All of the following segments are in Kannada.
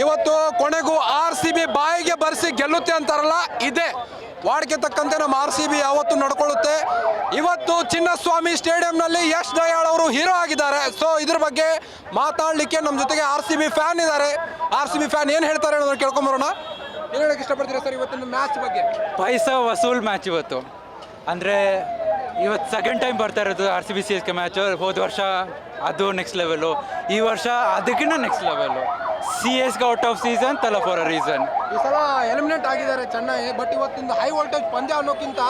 ಇವತ್ತು ಕೊನೆಗೂ ಆರ್ ಸಿ ಬಿ ಬಾಯಿಗೆ ಬರೆಸಿ ಗೆಲ್ಲುತ್ತೆ ಅಂತಾರಲ್ಲ, ಇದೆ. ವಾಡಿಕೆ ತಕ್ಕಂತೆ ನಮ್ಮ ಆರ್ ಸಿ ಬಿ ಯಾವತ್ತು ನಡ್ಕೊಳ್ಳುತ್ತೆ. ಇವತ್ತು ಚಿನ್ನಸ್ವಾಮಿ ಸ್ಟೇಡಿಯಂನಲ್ಲಿ ಯಶ್ ದಯಾಳ್ ಅವರು ಹೀರೋ ಆಗಿದ್ದಾರೆ. ಸೊ ಇದ್ರ ಬಗ್ಗೆ ಮಾತಾಡಲಿಕ್ಕೆ ನಮ್ಮ ಜೊತೆಗೆ ಆರ್ ಸಿ ಬಿ ಫ್ಯಾನ್ ಇದ್ದಾರೆ. ಆರ್ ಸಿ ಬಿ ಫ್ಯಾನ್ ಏನು ಹೇಳ್ತಾರೆ ಅನ್ನೋದನ್ನ ಕೇಳ್ಕೊಂಬರೋಣ ಏನು ಹೇಳಕ್ಕೆ ಇಷ್ಟಪಡ್ತೀರಾ ಸರ್ ಇವತ್ತಿನ ಮ್ಯಾಚ್ ಬಗ್ಗೆ? ಪೈಸಾ ವಸೂಲ್ ಮ್ಯಾಚ್ ಇವತ್ತು. ಅಂದರೆ ಇವತ್ತು ಸೆಕೆಂಡ್ ಟೈಮ್ ಬರ್ತಾ ಇರೋದು R C B C S K match ಹೋದ ವರ್ಷ ಅದು ನೆಕ್ಸ್ಟ್ ಲೆವೆಲು ಈ ವರ್ಷ ಅದಕ್ಕಿಂತ ನೆಕ್ಸ್ಟ್ ಲೆವೆಲು ಸಿ ಎಸ್ಗೆ out of season Thala for a reason ಈ ಸಲ ಎಲಿಮಿನೇಟ್ ಆಗಿದ್ದಾರೆ ಚೆನ್ನೈ ಬಟ್ ಇವತ್ತಿಂದ ಹೈ ವೋಲ್ಟೇಜ್ ಪಂದ್ಯ ಅನ್ನೋಕ್ಕಿಂತ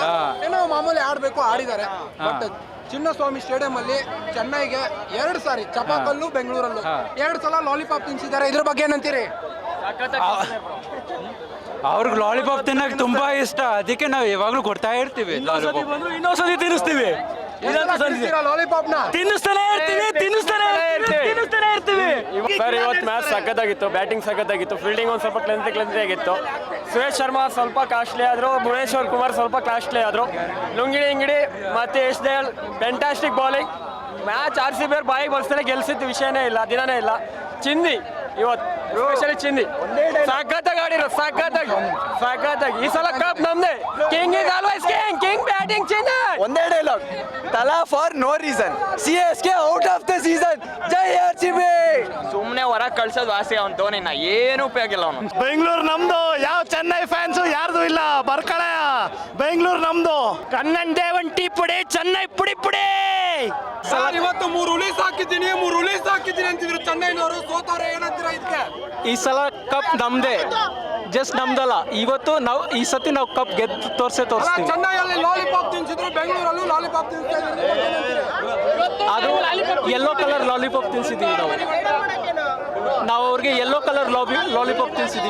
ಏನೋ ಮಾಮೂಲಿ ಆಡಬೇಕು ಆಡಿದ್ದಾರೆ. ಬಟ್ ಚಿನ್ನಸ್ವಾಮಿ ಸ್ಟೇಡಿಯಂ ಅಲ್ಲಿ ಚೆನ್ನೈಗೆ ಎರಡು ಸಾರಿ ಚಪಾಕಲ್ಲು ಬೆಂಗಳೂರಲ್ಲೂ. ಎರಡು ಸಲ ಲಾಲಿಪಾಪ್ ತಿನ್ಸಿದ್ದಾರೆ. ಇದ್ರ ಬಗ್ಗೆ ಏನಂತೀರಿ? ಅವ್ರಿಗೆ ಲಾಲಿಪಾಪ್ ತಿನ್ನಕ್ಕೆ ತುಂಬಾ ಇಷ್ಟ. ಅದಕ್ಕೆ ನಾವು ಯಾವಾಗಲೂ ಕೊಡ್ತಾ ಇರ್ತೀವಿ ಲಾಲಿಪಾಪ್ ಇನ್ನೊಂದ್ಸತಿ ತಿನ್ನಿಸ್ತೀವಿ. ಲಾಲಿಪಾಪ್ನ ತಿನ್ನಿಸ್ತಾನೆ ಇರ್ತೀವಿ ತಿನ್ನಿಸ್ತಾನೆ ಇರ್ತೀವಿ. ತಿನ್ನಿಸ್ತಾನೆ ಇರ್ತೀವಿ. ಸರ್ ಇವತ್ತು ಮ್ಯಾಚ್ ಸಖತ್ತಾಗಿತ್ತು ಬ್ಯಾಟಿಂಗ್ ಸಖತ್ತಾಗಿತ್ತು ಫೀಲ್ಡಿಂಗ್ ಒಂದು ಸ್ವಲ್ಪ ಕ್ಲೆನ್ಸಿ ಕ್ಲೆನ್ಸಿ ಆಗಿತ್ತು. ಸುರೇಶ್ ಶರ್ಮಾ ಸ್ವಲ್ಪ ಕಾಸ್ಟ್ಲಿ ಆದರು ಭುವನೇಶ್ವರ್ ಕುಮಾರ್ ಸ್ವಲ್ಪ ಕಾಸ್ಟ್ಲಿ ಆದರು. ಲುಂಗಿಡಿ ಇಂಗಿಡಿ ಮತ್ತು S Dayal fantastic bowling match R C B ಅವ್ರ ಬಾಯಿಗೆ ಬರ್ಸ್ತಾನೆ ಗೆಲ್ಸಿದ್ದು ವಿಷಯನೇ ಇಲ್ಲ ದಿನನೇ ಇಲ್ಲ. ಚಿಂದಿ ಇವತ್ತು ಸ್ಪೆಷಲಿ ಚಿಂದಿ ಸಖತ್ತಾಗಿ ಆಡಿರೋ ಸಖತ್ತಾಗಿ ಸಖತ್ತಾಗಿ. ಈ ಸಲ ಕಪ್ ನಮ್ದೆ. King is always king king batting ಚಿಂದಿ ಒಂದೇ dialogue Thala for no reason C S K out of the season Jai R C B ಹೊರಗೆ ಕಳ್ಸೋದು ವಾಸಿ ಅವ್ನು ಧೋನಿನ ಏನು ಉಪಯೋಗ ಇಲ್ಲ ಅವನು. ಬೆಂಗಳೂರು ನಮ್ದು ಯಾವ ಚೆನ್ನೈ ಫ್ಯಾನ್ಸ್ ಯಾರ್ದು ಇಲ್ಲ ಬರ್ಕಳ. ಬೆಂಗಳೂರು ನಮ್ದು. ಕಣ್ಣನ್ ದೇವನ್ ಟೀ ಪುಡಿ ಚೆನ್ನೈ ಪುಡಿ ಪುಡಿ. ಸರ್ ಇವತ್ತು ಮೂರು ಉಳಿಸ್ ಹಾಕಿದ್ದೀನಿ ಮೂರು ಉಳಿಸ್ ಹಾಕಿದ್ದೀನಿ ಅಂತಿದ್ರು ಚೆನ್ನೈನವರು. ಸೋತವ್ರೆ ಏನಂತೀರ ಇದಕ್ಕೆ? ಈ ಸಲ ಕಪ್ ನಮ್ದೇ. ಜಸ್ಟ್ ನಮ್ದಲ್ಲ. ಇವತ್ತು ನಾವು ಈ ಸತಿ ನಾವು ಕಪ್ ಗೆದ್ದು ತೋರ್ಸೆ ತೋರ್ಸ್ತೀವಿ. ಚೆನ್ನೈಯಲ್ಲಿ ಲಾಲಿಪಾಪ್ ತಿನ್ಸಿದ್ರು ಬೆಂಗಳೂರಲ್ಲೂ ಲಾಲಿಪಾಪ್ ತಿನ್ಸಿದ್ರು ಅದು ಯೆಲ್ಲೋ ಕಲರ್ ಲಾಲಿಪಾಪ್ ತಿನ್ಸಿದೀವಿ ನಾವು ನಾವು. ಅವ್ರಿಗೆ ಯೆಲ್ಲೋ ಕಲರ್ ಲಾಬಿ ಲಾಲಿಪಾಪ್ ತಿನ್ಸಿದೀವಿ